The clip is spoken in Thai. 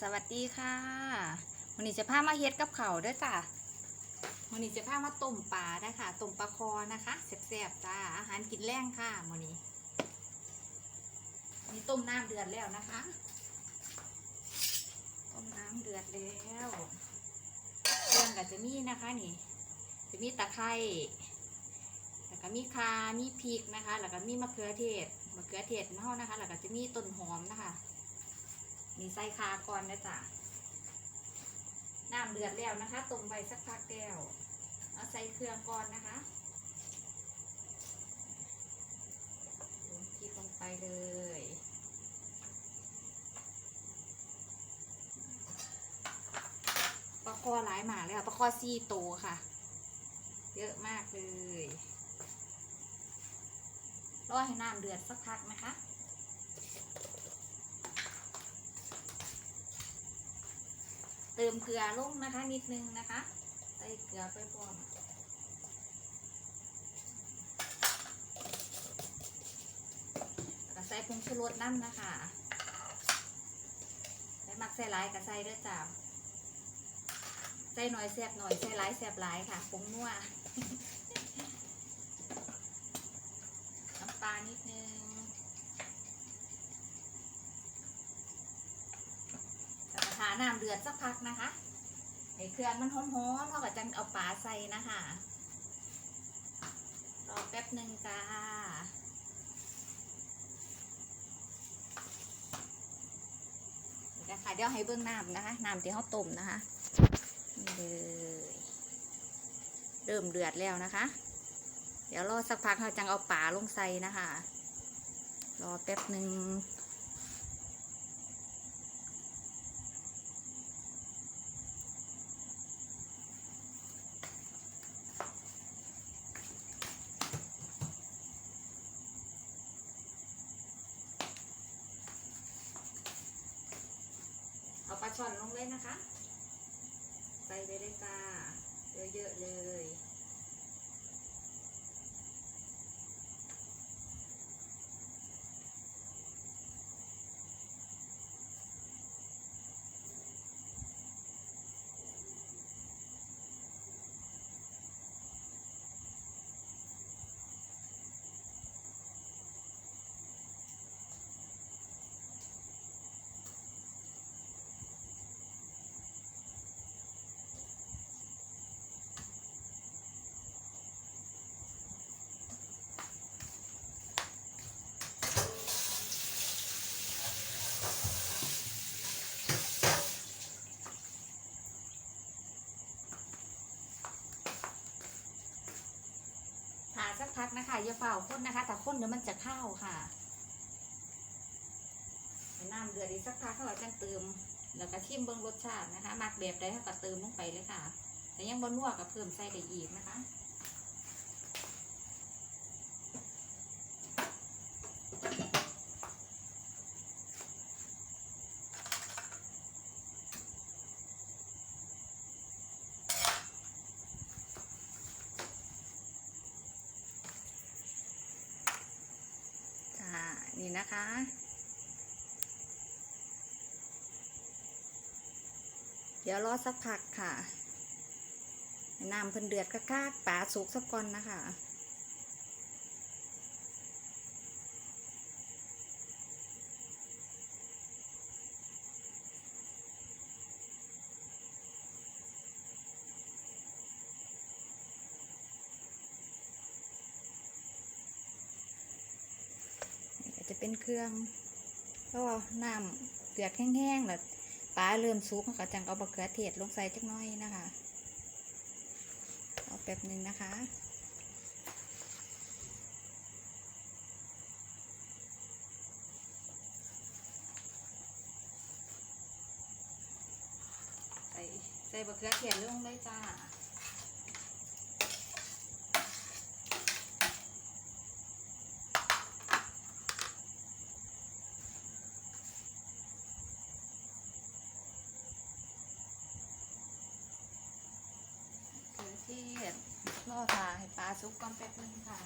สวัสดีค่ะวันนี้จะพามาเฮ็ดกับเขาด้วยจ้ะวันนี้จะพามาต้มปลาได้ค่ะต้มปลาคอนะคะแซ่บๆจ้าอาหารกินแรงค่ะวันนี้นี่ต้มน้ำเดือดแล้วนะคะ ต้มน้ำเดือดแล้วเครื่องก็จะมีนะคะนี่ จะมีตะไคร้แล้วก็มีคามีพริกนะคะ แล้วก็มีมะเขือเทศมะเขือเทศเนานะคะ แล้วก็จะมีต้นหอมนะคะ นี่ใส่คาก่อนนะจ๊ะน้ำเดือดแล้วนะคะต้มไว้สักพักแล้วเอาใส่เครื่องก่อนนะคะลงพริกลงไปเลยปลาคอหลายหมาเลยค่ะปลาคอซี่โตค่ะ เยอะมากเลยรอให้น้ำเดือดสักพักนะคะ ติมเกลือลงนะคะ นิดนึงนะคะ ใส่เกลือไปพร้อมใส่ผงชูรสนั่นะคะใส่หมักใส่หลายกับใส่เด้อจ้าใส่หน่อยแซบหน่อยใส่หลายแซบหลายค่ะผงนัว น้ำปลานิดนึง แล้วก็ทา น้ำเดือดสักพักนะคะให้เครื่องมันหอมๆเท่ากับจังเอาปลาใส่นะคะรอแป๊บหนึ่งจ้าเดี๋ยวค่ะเดี๋ยวให้เบื้องน้ำนะคะน้ำที่เขาต้มนะคะนี่เลยเริ่มเดือดแล้วนะคะ เดี๋ยวรอสักพักเราจังเอาปลาลงใส่นะคะ รอแป๊บหนึ่ง เก่อนลงเลยนะคะ ใส่ไปเลยจ้าเยอะๆเลย พักนะคะอย่าเฝ้าข้นนะคะแต่ข้นเดี๋ยวมันจะเข้าวค่ะให้น้ำเดือดอีกสักพักเขาก็จะเติมแล้วก็ชิมเบิ้งรสชาตินะคะมักแบบใดเขาก็เติมลงไปเลยค่ะ แต่ยังบนนัวก็เพิ่มใส่ได้อีกนะคะ จ้า นี่นะคะ เดี๋ยวรอสักพักค่ะน้ำเพิ่นเดือดกากๆปลาสุกสักก่อนนะคะ เป็นเครื่องก็น้ำเดือดแห้งๆแล้วปลาเริ่มสุกก็จังเอาบะเขือเทศลงใส่จักน้อยนะคะ เอาแป๊บหนึ่งนะคะ ใส่ใส่บะเขือเทศลงเลยจ้า เขือเทศรอทาให้ ปลาซุกก่อนแป๊บนึงค่ะ